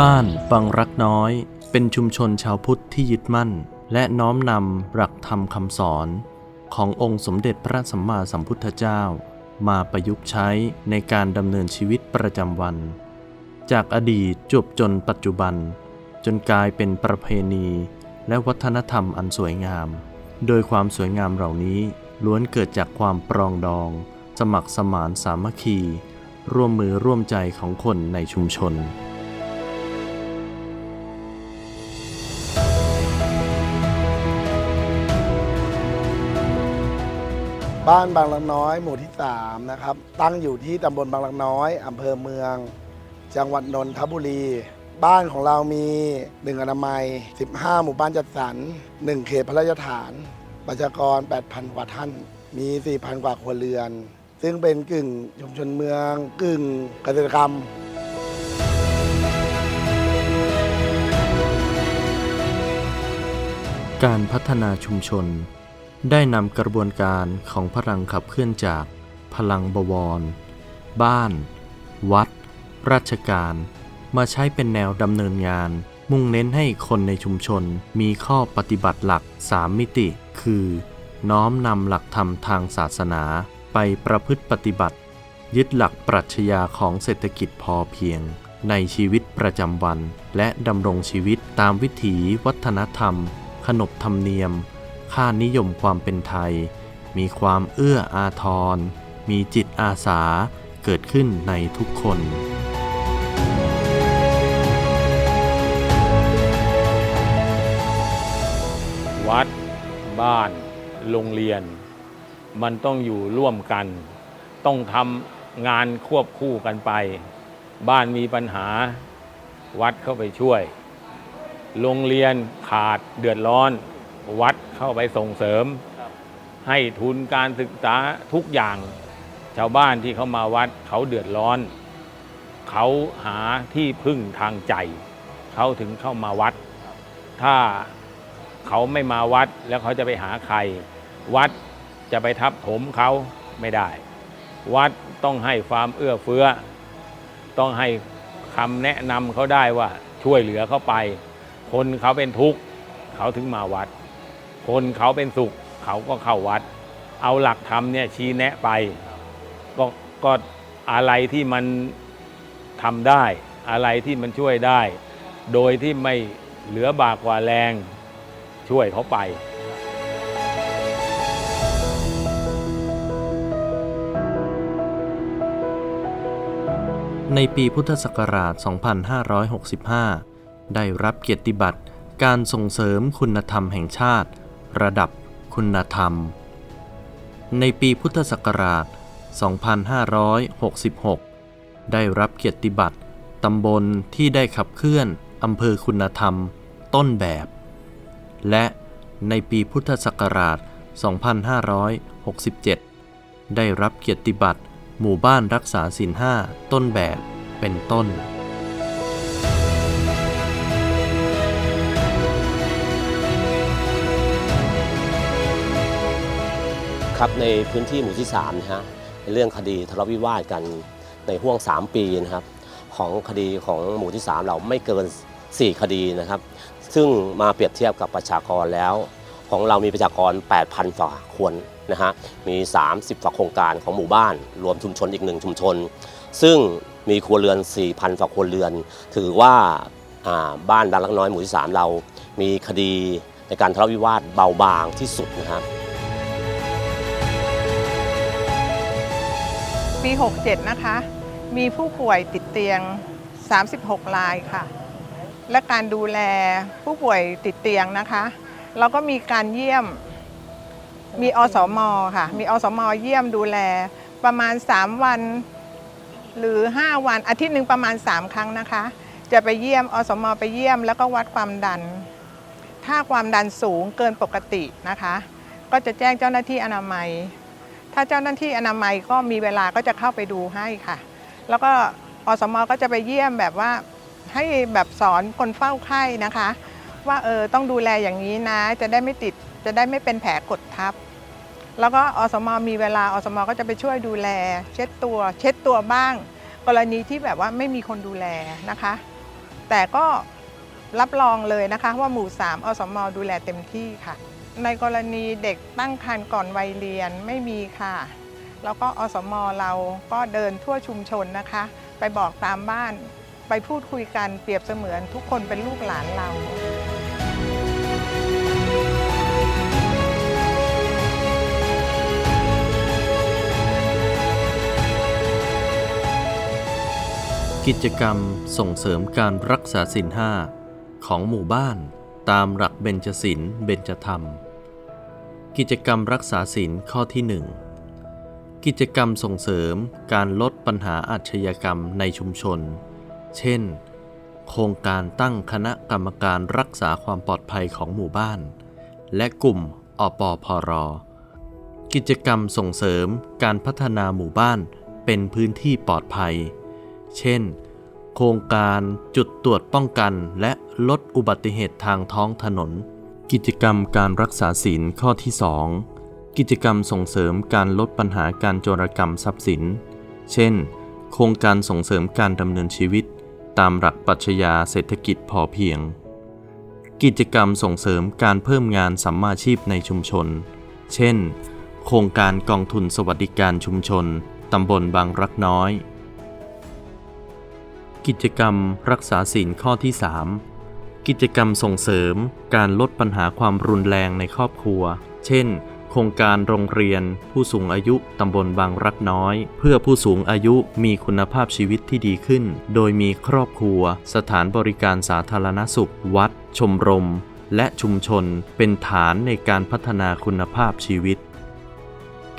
บ้านบางรักน้อย เป็นชุมชนชาวพุทธที่ยึดมั่น และน้อมนำหลักธรรมคำสอน ขององค์สมเด็จพระสัมมาสัมพุทธเจ้า มาประยุกต์ใช้ในการดำเนินชีวิตประจำวัน จากอดีตจบจนปัจจุบัน จนกลายเป็นประเพณี และวัฒนธรรมอันสวยงาม โดยความสวยงามเหล่านี้ล้วนเกิดจากความปรองดอง สมัครสมานสามัคคี ร่วมมือร่วมใจของคนในชุมชน บ้านบางลักน้อย หมู่ที่ 3 นะครับ ตั้งอยู่ที่ตำบลบางลักน้อยอำเภอเมือง จังหวัดนนทบุรี บ้านของเรามีหนึ่งอนามัย 15 หมู่บ้านจัดสรร1เขตพระราชฐาน ประชากร 8,000 กว่าท่าน มี 4,000 กว่าครัวเรือน ซึ่งเป็นกึ่งชุมชนเมืองกึ่งเกษตรกรรมการพัฒนาชุมชน ได้นำกระบวนการของพลังขับเคลื่อนจากพลังบวร บ้าน วัด ราชการ มาใช้เป็นแนวดำเนินงาน มุ่งเน้นให้คนในชุมชนมีข้อปฏิบัติหลัก 3 มิติ คือ น้อมนำหลักธรรมทางศาสนาไปประพฤติปฏิบัติ ยึดหลักปรัชญาของเศรษฐกิจพอเพียง ในชีวิตประจำวัน และดำรงชีวิตตามวิถีวัฒนธรรม ขนบธรรมเนียม ค่านิยมความเป็นไทย มีความเอื้ออาทร มีจิตอาสาเกิดขึ้นในทุกคนวัด บ้าน โรงเรียน มันต้องอยู่ร่วมกัน ต้องทำงานควบคู่กันไป บ้านมีปัญหา วัดเข้าไปช่วย โรงเรียนขาดเดือดร้อน วัดเข้าไปส่งเสริม ให้ทุนการศึกษาทุกอย่าง ชาวบ้านที่เขามาวัดเขาเดือดร้อน เขาหาที่พึ่งทางใจ เขาถึงเข้ามาวัด ถ้าเขาไม่มาวัดแล้วเขาจะไปหาใคร วัดจะไปทับถมเขาไม่ได้ วัดต้องให้ความเอื้อเฟื้อ ต้องให้คำแนะนำเขาได้ว่าช่วยเหลือเขาไป คนเขาเป็นทุกข์เขาถึงมาวัด คนเขาเป็นสุขเขาก็เข้าวัด เอาหลักธรรมเนี่ยชี้แนะไปก็ก็อะไรที่มันทำได้ อะไรที่มันช่วยได้ โดยที่ไม่เหลือบากกว่าแรงช่วยเขาไปในปีพุทธศักราช 2565 ได้รับเกียรติบัตร การส่งเสริมคุณธรรมแห่งชาติ ระดับคุณธรรม ในปีพุทธศักราช 2566 ได้รับเกียรติบัตรตำบลที่ได้ขับเคลื่อนอำเภอคุณธรรม ต้นแบบ และในปีพุทธศักราช 2567 ได้รับเกียรติบัตรหมู่บ้านรักษาศีลห้าต้นแบบเป็นต้น ครับในพื้นที่หมู่ที่3นะฮะในเรื่องคดีทะเลาะวิวาทกันในห่วง 3 ปีนะครับของคดีของหมู่ที่ 3 เราไม่เกิน 4 คดีนะครับ ซึ่งมาเปรียบเทียบกับประชากรแล้ว ของเรามีประชากร 8,000ฝ่าคนนะฮะมี 30ฝ่าโครงการของหมู่บ้าน รวมชุมชนอีกหนึ่งชุมชน ซึ่งมีครัวเรือน 4,000ฝ่าครัวเรือน ถือว่าาบ้านบางลักน้อยหมู่ที่ 3 เรา มีคดีในการทะเลาะวิวาทเบาบางที่สุดนะครับ ปี 67 นะคะ มีผู้ป่วยติดเตียง 36 รายค่ะ และการดูแลผู้ป่วยติดเตียงนะคะ เราก็มีการเยี่ยม มีอสมค่ะ มีอสมเยี่ยมดูแลประมาณ 3 วันหรือ 5 วันอาทิตย์หนึ่งประมาณ 3 ครั้งนะคะ จะไปเยี่ยมอสมไปเยี่ยมแล้วก็วัดความดัน ถ้าความดันสูงเกินปกตินะคะ ก็จะแจ้งเจ้าหน้าที่อนามัย ถ้าเจ้าหน้าที่อนามัยก็มีเวลาก็จะเข้าไปดูให้ค่ะ แล้วก็อสมก็จะไปเยี่ยมแบบว่าให้แบบสอนคนเฝ้าไข้นะคะ ว่าเออต้องดูแลอย่างนี้นะ จะได้ไม่ติดจะได้ไม่เป็นแผลกดทับ แล้วก็อสมมีเวลาอสมก็จะไปช่วยดูแล เช็ดตัว เช็ดตัวบ้าง กรณีที่แบบว่าไม่มีคนดูแลนะคะ แต่ก็รับรองเลยนะคะว่าหมู่ 3 อสมดูแลเต็มที่ค่ะ ในกรณีเด็กตั้งครรภ์ก่อนวัยเรียนไม่มีค่ะ แล้วก็อสมเราก็เดินทั่วชุมชนนะคะ ไปบอกตามบ้านไปพูดคุยกันเปรียบเสมือนทุกคนเป็นลูกหลานเรากิจกรรมส่งเสริมการรักษาศีลห้าของหมู่บ้าน ตามหลักเบญจศีลเบญจธรรม กิจกรรมรักษาศีลข้อที่ 1 กิจกรรมส่งเสริมการลดปัญหาอาชญากรรมในชุมชน เช่น โครงการตั้งคณะกรรมการรักษาความปลอดภัยของหมู่บ้าน และกลุ่มอปพรอกิจกรรมส่งเสริมการพัฒนาหมู่บ้านเป็นพื้นที่ปลอดภัย เช่น โครงการจุดตรวจป้องกันและลดอุบัติเหตุทางท้องถนน กิจกรรมการรักษาศีลข้อที่ 2 กิจกรรมส่งเสริมการลดปัญหาการโจรกรรมทรัพย์สิน เช่น โครงการส่งเสริมการดำเนินชีวิต ตามหลักปรัชญาเศรษฐกิจพอเพียง กิจกรรมส่งเสริมการเพิ่มงานสัมมาชีพในชุมชน เช่น โครงการกองทุนสวัสดิการชุมชน ตำบลบางรักน้อย กิจกรรมรักษาศีลข้อที่ 3 กิจกรรมส่งเสริมการลดปัญหาความรุนแรงในครอบครัว เช่น โครงการโรงเรียน ผู้สูงอายุตำบลบางรักน้อย เพื่อผู้สูงอายุมีคุณภาพชีวิตที่ดีขึ้น โดยมีครอบครัว สถานบริการสาธารณสุข วัด ชมรม และชุมชนเป็นฐานในการพัฒนาคุณภาพชีวิต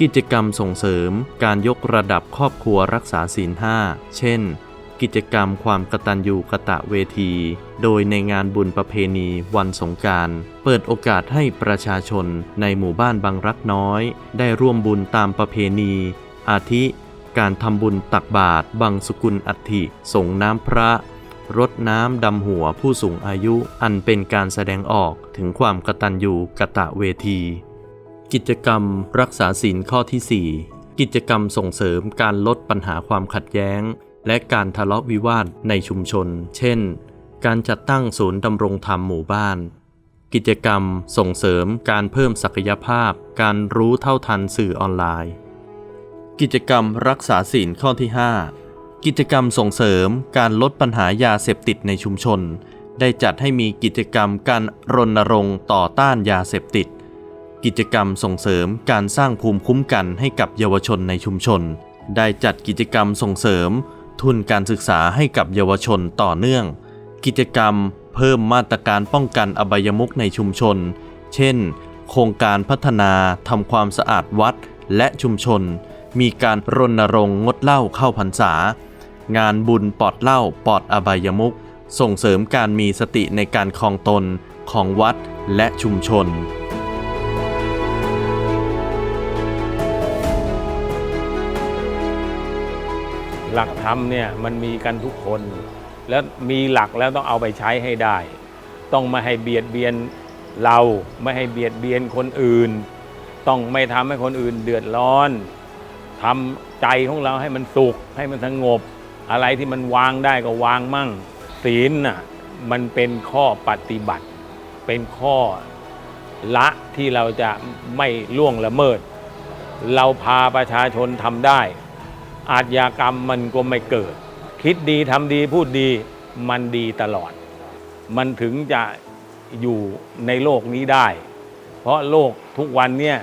กิจกรรมส่งเสริมการยกระดับครอบครัวรักษาศีลห้า เช่น กิจกรรมความกตัญญูกะตะเวที โดยในงานบุญประเพณีวันสงการเปิดโอกาสให้ประชาชนในหมู่บ้านบางรักน้อย ได้ร่วมบุญตามประเพณี อาทิ การทำบุญตักบาตรบังสุกุลอัฐิส่งน้ำพระรดน้ำดำหัวผู้สูงอายุอันเป็นการแสดงออกถึงความกตัญญูกะตะเวที กิจกรรมรักษาศีลข้อที่ 4 กิจกรรมส่งเสริมการลดปัญหาความขัดแย้ง และการทะเลาะวิวาทในชุมชน เช่น การจัดตั้งศูนย์ดำรงธรรมหมู่บ้าน กิจกรรมส่งเสริมการเพิ่มศักยภาพ การรู้เท่าทันสื่อออนไลน์ กิจกรรมรักษาศีลข้อที่ 5 กิจกรรมส่งเสริมการลดปัญหายาเสพติดในชุมชน ได้จัดให้มีกิจกรรมการรณรงค์ต่อต้านยาเสพติด กิจกรรมส่งเสริมการสร้างภูมิคุ้มกันให้กับเยาวชนในชุมชน ได้จัดกิจกรรมส่งเสริม ทุนการศึกษาให้กับเยาวชนต่อเนื่อง กิจกรรม เพิ่มมาตรการป้องกันอบายมุขในชุมชน เช่น โครงการพัฒนาทำความสะอาดวัดและชุมชน มีการรณรงค์งดเหล้าเข้าพรรษา งานบุญปลอดเหล้าปลอดอบายมุขส่งเสริมการมีสติในการคลองตนของวัดและชุมชน หลักธรรมเนี่ยมันมีกันทุกคน แล้วมีหลักแล้วต้องเอาไปใช้ให้ได้ ต้องไม่ให้เบียดเบียนเราไม่ให้เบียดเบียนคนอื่น ต้องไม่ทำให้คนอื่นเดือดร้อนทำใจของเราให้มันสุขให้มันสงบ อะไรที่มันวางได้ก็วางมั่ง ศีลน่ะมันเป็นข้อปฏิบัติ เป็นข้อละที่เราจะไม่ล่วงละเมิด เราพาประชาชนทำได้ อาชญากรรมมันก็ไม่เกิด คิดดีทำดีพูดดีมันดีตลอด มันถึงจะอยู่ในโลกนี้ได้ เพราะโลกทุกวันเนี่ย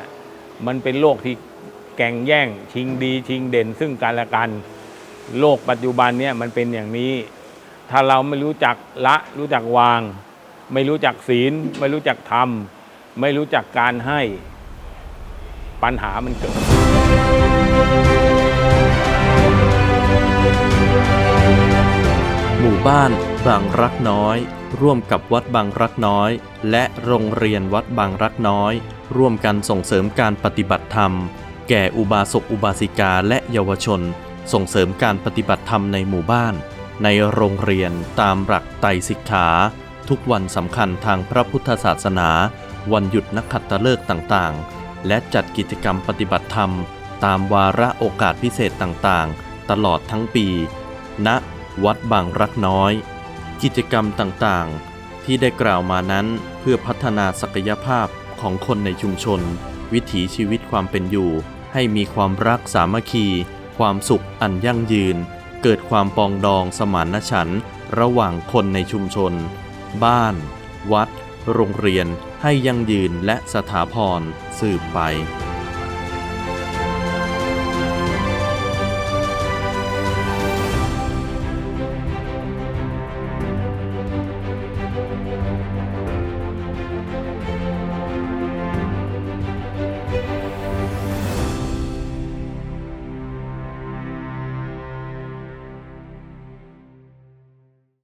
มันเป็นโลกที่แก่งแย่งชิงดีชิงเด่น ซึ่งกันและกัน โลกปัจจุบันเนี่ยมันเป็นอย่างนี้ ถ้าเราไม่รู้จักละรู้จักวาง ไม่รู้จักศีล ไม่รู้จักธรรม ไม่รู้จักการให้ปัญหามันเกิด หมู่บ้านบางรักน้อย ร่วมกับวัดบางรักน้อย และโรงเรียนวัดบางรักน้อย ร่วมกันส่งเสริมการปฏิบัติธรรม แก่อุบาสกอุบาสิกาและเยาวชน ส่งเสริมการปฏิบัติธรรมในหมู่บ้าน ในโรงเรียนตามหลักไตรสิกขา ทุกวันสำคัญทางพระพุทธศาสนา วันหยุดนักขัตฤกษ์ต่างๆ และจัดกิจกรรมปฏิบัติธรรม ตามวาระโอกาสพิเศษต่างๆ ตลอดทั้งปีณ วัดบางรักน้อย กิจกรรมต่างๆ ที่ได้กล่าวมานั้นเพื่อพัฒนาศักยภาพของคนในชุมชน วิถีชีวิตความเป็นอยู่ ให้มีความรักสามัคคี ความสุขอันยั่งยืน เกิดความปองดองสมานฉันท์ระหว่างคนในชุมชน บ้าน วัด โรงเรียน ให้ยั่งยืนและสถาพรสืบไป